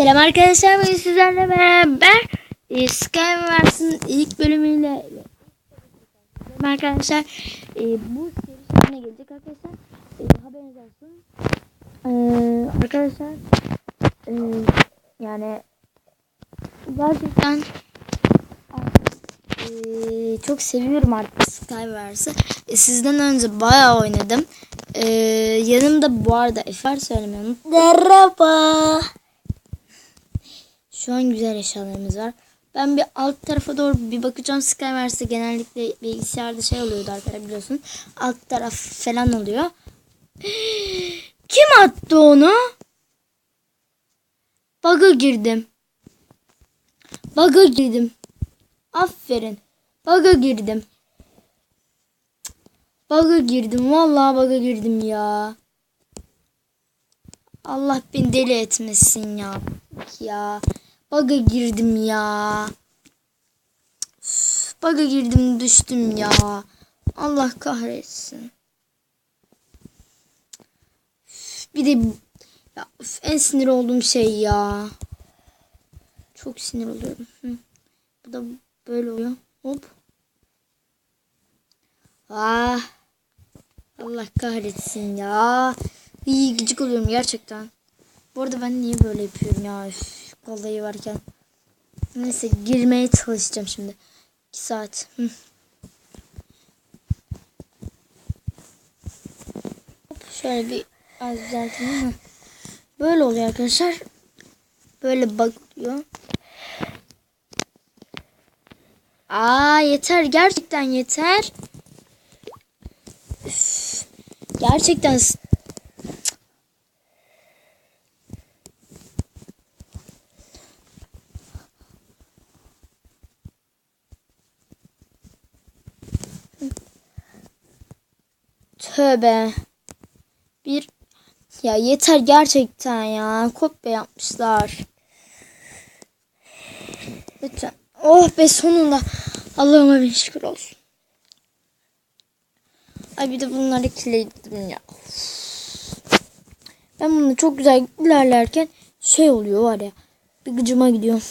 Selam arkadaşlar bugün sizlerle beraber e, Skywars'ın ilk bölümüyle arkadaşlar e, bu seri sonuna gelecek arkadaşlar e, haberiniz olsun e, arkadaşlar e, yani gerçekten e, çok seviyorum artık Skywars'ı e, sizden önce bayağı oynadım e, yanımda bu arada Efer söylemeyi unuttum. Merhaba. Şu an güzel eşyalarımız var. Ben bir alt tarafa doğru bir bakacağım. Skyverse'de genellikle bilgisayarda şey oluyordu arkadaşlar biliyorsun. Alt taraf falan oluyor. Kim attı onu? Bug'a girdim. Bug'a girdim. Aferin. Bug'a girdim. Bug'a girdim. Vallahi bug'a girdim ya. Allah beni deli etmesin ya. Ya. Bug'a girdim ya. Üf, Bug'a girdim düştüm ya. Allah kahretsin. Bir de ya, üf, en sinir olduğum şey ya. Çok sinir oluyorum. Hı. Bu da böyle oluyor. Hop. Ah. Allah kahretsin ya. İyi gıcık oluyorum gerçekten. Bu arada ben niye böyle yapıyorum ya? Üf, vallahi varken. Neyse girmeye çalışacağım şimdi. 2 saat. Hı. Şöyle bir az düzelteyim? Böyle oluyor arkadaşlar. Böyle bakıyor. Aa yeter gerçekten yeter. Üf, gerçekten Tövbe. Bir ya yeter gerçekten ya. Kopya yapmışlar. Lütfen. Oh be sonunda. Allah'ıma bin şükür olsun. Ay bir de bunları kilitledim ya. Ben bunu çok güzel ilerlerken şey oluyor var ya. Bir gıcıma gidiyor.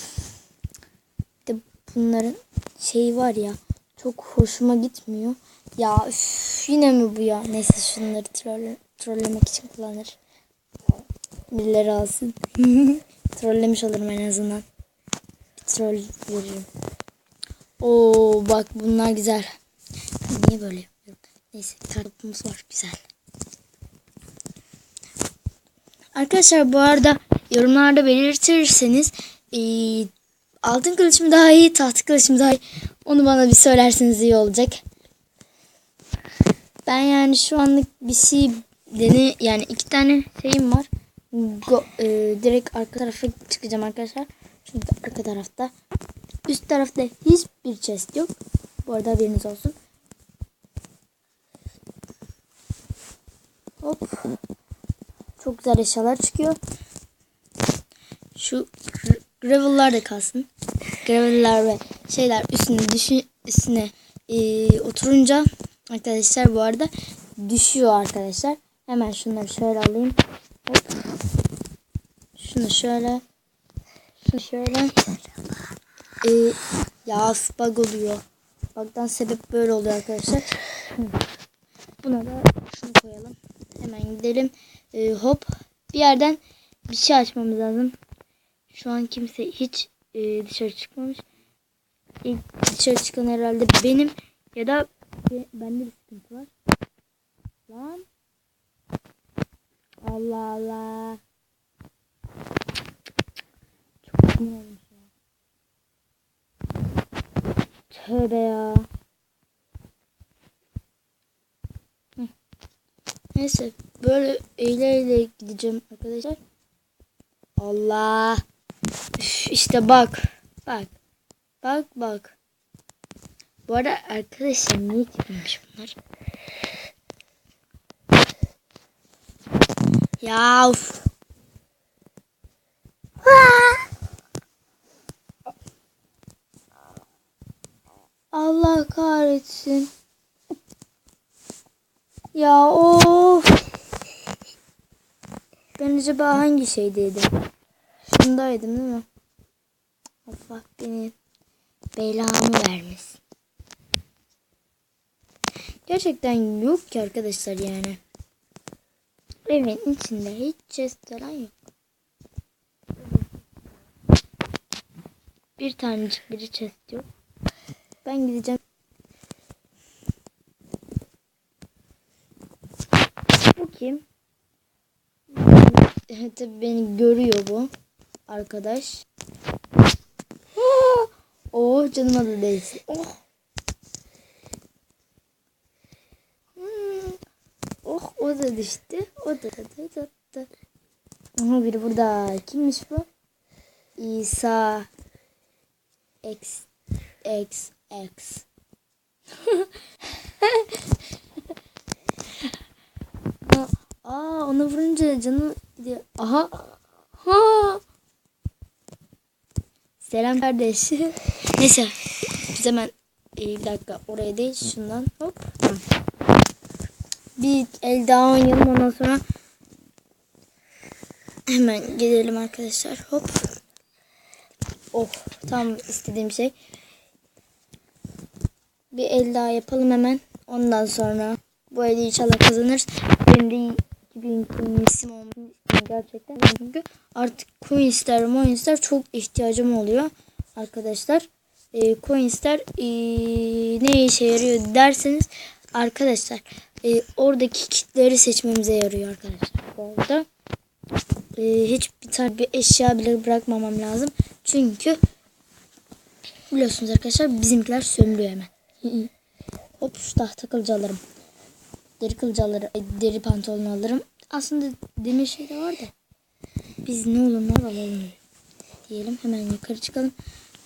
Bir de bunların şeyi var ya. Çok hoşuma gitmiyor. Ya üf, yine mi bu ya? Neyse şunları troll, trollemek için kullanır. Birileri alsın. Trollemiş olurum en azından. Bir troll veririm. Oo bak bunlar güzel. Niye böyle yapıyorum? Neyse kartopumuz var güzel. Arkadaşlar bu arada yorumlarda belirtirseniz eee, altın kılıç mı daha iyi, taht kılıç mı daha iyi onu bana bir söylerseniz iyi olacak. Ben yani şu anlık bir şey dene yani iki tane şeyim var. Go, eee, direkt arka tarafa çıkacağım arkadaşlar. Çünkü arka tarafta üst tarafta hiçbir chest yok. Bu arada haberiniz olsun. Hop. Çok güzel eşyalar çıkıyor. Şu gr- gravel'lar da kalsın. Gravel'lar ve şeyler üstüne düşü üstüne eee, oturunca arkadaşlar bu arada düşüyor arkadaşlar. Hemen şunları şöyle alayım. Hop. Şunu şöyle. Şunu şöyle. Ee, ya bug oluyor. Bug'dan sebep böyle oluyor arkadaşlar. Buna da şunu koyalım. Hemen gidelim. Ee, hop. Bir yerden bir şey açmamız lazım. Şu an kimse hiç e, dışarı çıkmamış. İlk dışarı çıkan herhalde benim ya da be- bende bir sıkıntı var. Lan. Allah Allah. Çok sinir olmuş ya. Tövbe ya. Neyse böyle eğile eğile gideceğim arkadaşlar. Allah. Üf, işte bak. Bak. Bak bak. Bu arada arkadaşlar niye çıkmış bunlar? Ya uf. Allah kahretsin. Ya of. Ben acaba hangi şeydeydim? Şunu yanındaydım değil mi? Allah beni belamı vermesin. Gerçekten yok ki arkadaşlar yani. Evin içinde hiç chest falan yok. Bir tanecik biri chest yok. Ben gideceğim. Bu kim? Tabii beni görüyor bu arkadaş. Oh canıma da değsin. Oh. Hmm. Oh o da düştü. O da da da da. Aha biri burada. Kimmiş bu? İsa X X X. Aa, onu vurunca canı gidiyor. Aha. Ha. Selam kardeş. Neyse. Biz hemen e, bir dakika oraya değil şundan hop. Tamam. Bir el daha oynayalım ondan sonra hemen gidelim arkadaşlar. Hop. Oh tam istediğim şey. Bir el daha yapalım hemen. Ondan sonra bu eli inşallah kazanırız. Benim de 2000 coins'im olması gerçekten. Çünkü artık coins'ler, coins'ler çok ihtiyacım oluyor arkadaşlar. E, coins'ler e, ne işe yarıyor derseniz arkadaşlar e, oradaki kitleri seçmemize yarıyor arkadaşlar. Bu arada e, hiçbir tane bir eşya bile bırakmamam lazım. Çünkü biliyorsunuz arkadaşlar bizimkiler sömürüyor hemen. Hop şu tahta kılıcı alırım. Deri kılıcı alırım. Deri pantolon alırım. Aslında demir şey de var da. Biz ne olur ne olur alalım. Diyelim hemen yukarı çıkalım.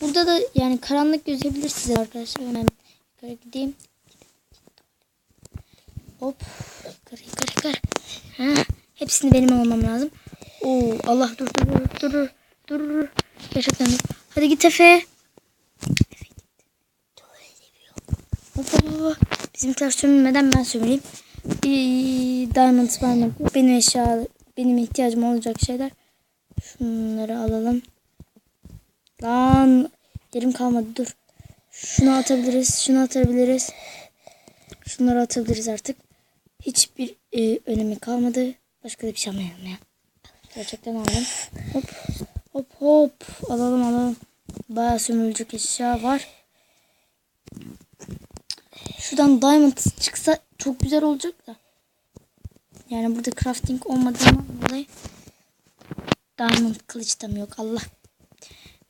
Burada da yani karanlık gözükebilir size arkadaşlar. Hemen yukarı gideyim. Hop. Yukarı yukarı yukarı. Ha, hepsini benim almam lazım. Oo, Allah dur dur dur dur dur. Gerçekten dur. Hadi git Efe. Efe git. Hop hop hop. Bizimkiler sömürmeden ben sömüreyim. Bir diamond diamond. Benim eşya, benim ihtiyacım olacak şeyler. Şunları alalım. Lan yerim kalmadı dur. Şunu atabiliriz. Şunu atabiliriz. Şunları atabiliriz artık. Hiçbir e, önemi kalmadı. Başka da bir şey almayalım ya. Gerçekten alalım. Hop hop hop. Alalım alalım. Bayağı sömürülecek eşya var. Şuradan diamond çıksa çok güzel olacak da. Yani burada crafting olmadığından dolayı diamond kılıç da mı yok Allah.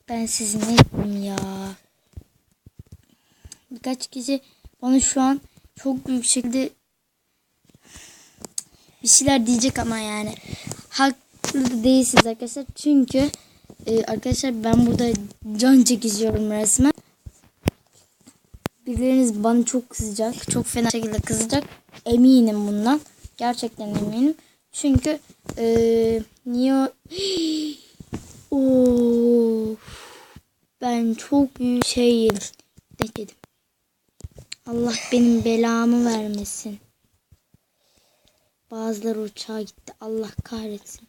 Ben sizin ne yapayım ya. Birkaç kişi bana şu an çok büyük şekilde bir şeyler diyecek ama yani haklı değilsiniz arkadaşlar. Çünkü e, arkadaşlar ben burada can çekişiyorum resmen. Birileriniz bana çok kızacak. Çok fena şekilde kızacak. Eminim bundan. Gerçekten eminim. Çünkü e, niye. Ben çok büyük şey yedim. Allah benim belamı vermesin. Bazıları uçağa gitti. Allah kahretsin.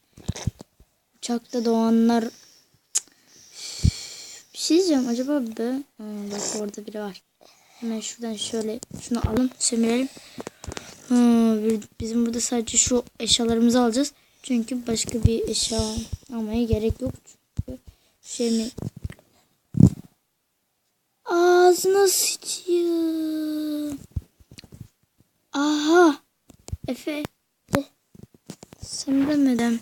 Uçakta doğanlar bir şey diyeceğim acaba be ha, bak orada biri var. Hemen şuradan şöyle şunu alın sömürelim. Bir- bizim burada sadece şu eşyalarımızı alacağız. Çünkü başka bir eşya almaya gerek yok. Çünkü şey mi? Ağzına sıçayım. Aha. Efe. Sen demeden.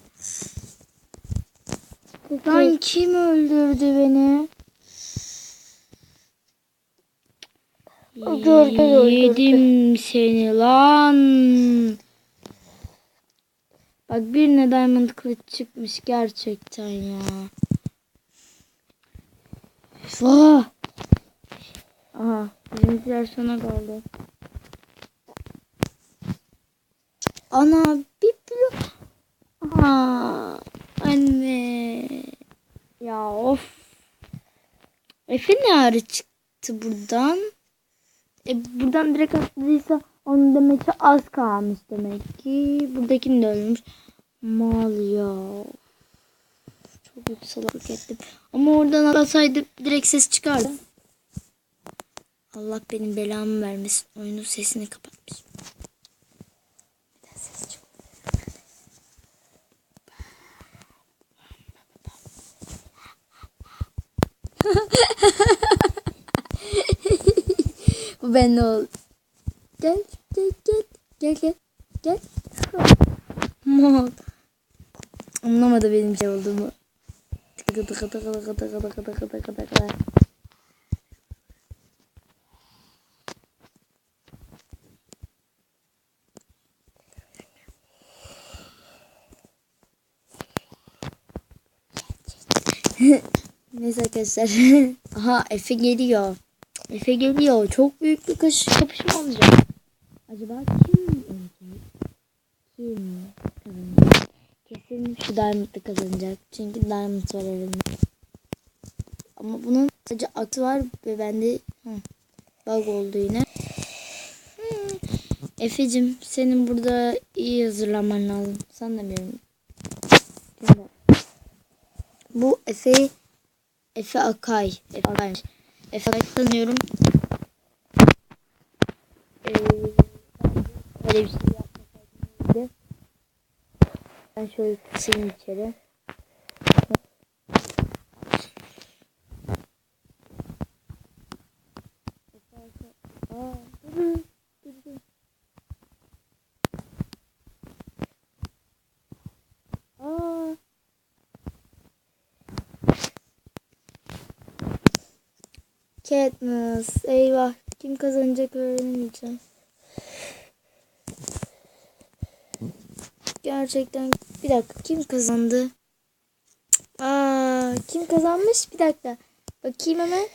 Lan kim öldürdü beni? Gölge öldürdü. Yedim seni lan. Bak birine diamond kılıç çıkmış gerçekten ya. Vah. Aha bizimkiler sona kaldı. Ana bir anne. Ya of. Efe ne ara çıktı buradan? E, buradan direkt atladıysa onun demek ki az kalmış demek ki. Buradakini de ölmüş. Mal ya. Çok salaklık ettim. Ama oradan atlasaydı direkt ses çıkardı. Allah benim belamı vermesin. Oyunun sesini kapatmış. Bir daha ses çıkıyor. Ben ne oldu? Gel gel gel gel gel gel. Mal. Anlamadı benim şey olduğumu. Neyse arkadaşlar. Aha Efe geliyor. Efe geliyor. Çok büyük bir kaş kapışma olacak. Acaba kim ölecek? Kim kazanacak? Kesin şu Diamond'da kazanacak. Çünkü Diamond var elinde. Ama bunun sadece atı var ve bende hı, bug oldu yine. Hmm. Efe'cim senin burada iyi hazırlanman lazım. Sanmıyorum. Bu Efe Efe Akay. Efe Akay. Efe Akay sanıyorum. Ee, şey. Ben şöyle kısayım içeri. Aa, dur, dur, dur. Aa. Katniss. Eyvah. Kim kazanacak öğrenemeyeceğim. Gerçekten bir dakika kim kazandı? Aa, kim kazanmış? Bir dakika. Bakayım hemen.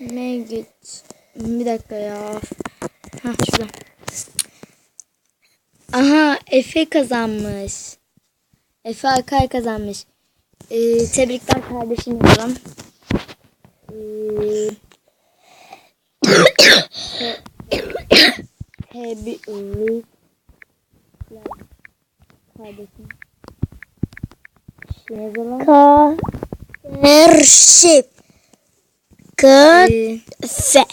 Megit. Bir dakika ya. Ha şurada. Aha Efe kazanmış. Efe Akay kazanmış. Ee, tebrikler kardeşim diyorum. Heavy Kardeşim. Ne zaman? Ka. Erşip. Ka. Fe.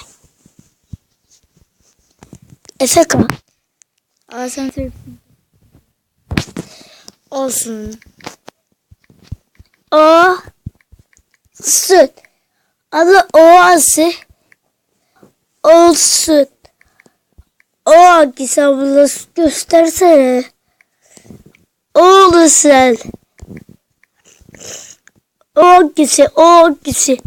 Efe ka. Aa sen Türksün. Olsun. O. Süt. Adı Oğazı olsun. Oğaz abla göstersene. Oğlasın. Oğazı, Oğazı.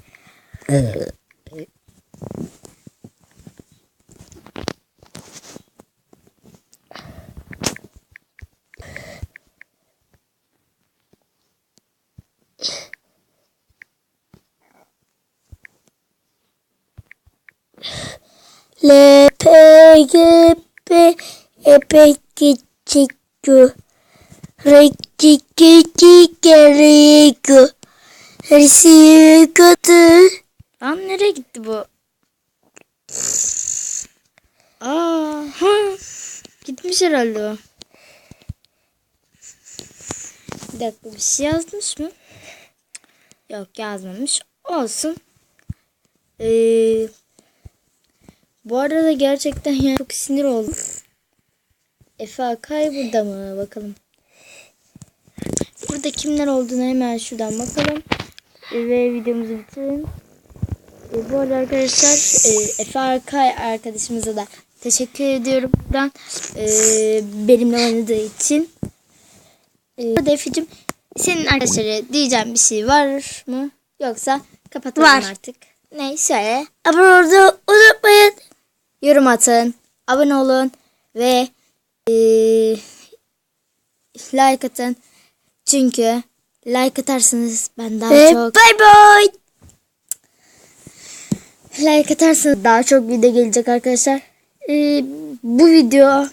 LPGP epek çıkıyor. Rekiki gerekiyor. Lan nereye gitti bu? Aa, ha. Gitmiş herhalde o. Bir dakika bir şey yazmış mı? Yok yazmamış. Olsun. Eee bu arada gerçekten yani çok sinir oldum. Efe Akay burada mı? Bakalım. Burada kimler olduğunu hemen şuradan bakalım. Ve videomuzu bitirelim. E, bu arada arkadaşlar e, Efe Arkay arkadaşımıza da teşekkür ediyorum buradan e, benimle oynadığı için. E, hadi Efe'cim senin arkadaşlara diyeceğim bir şey var mı? Yoksa kapatalım Var. artık. Ne söyle. Abone olmayı unutmayın. Yorum atın, abone olun ve e, like atın. Çünkü like atarsanız ben daha Ve çok bye bye. Like atarsanız daha çok video gelecek arkadaşlar. Ee, bu video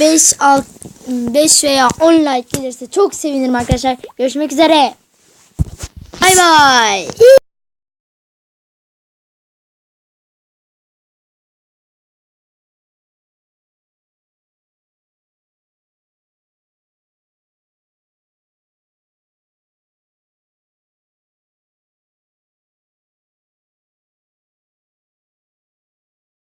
5 alt 5 veya 10 like gelirse çok sevinirim arkadaşlar. Görüşmek üzere. Bay bay.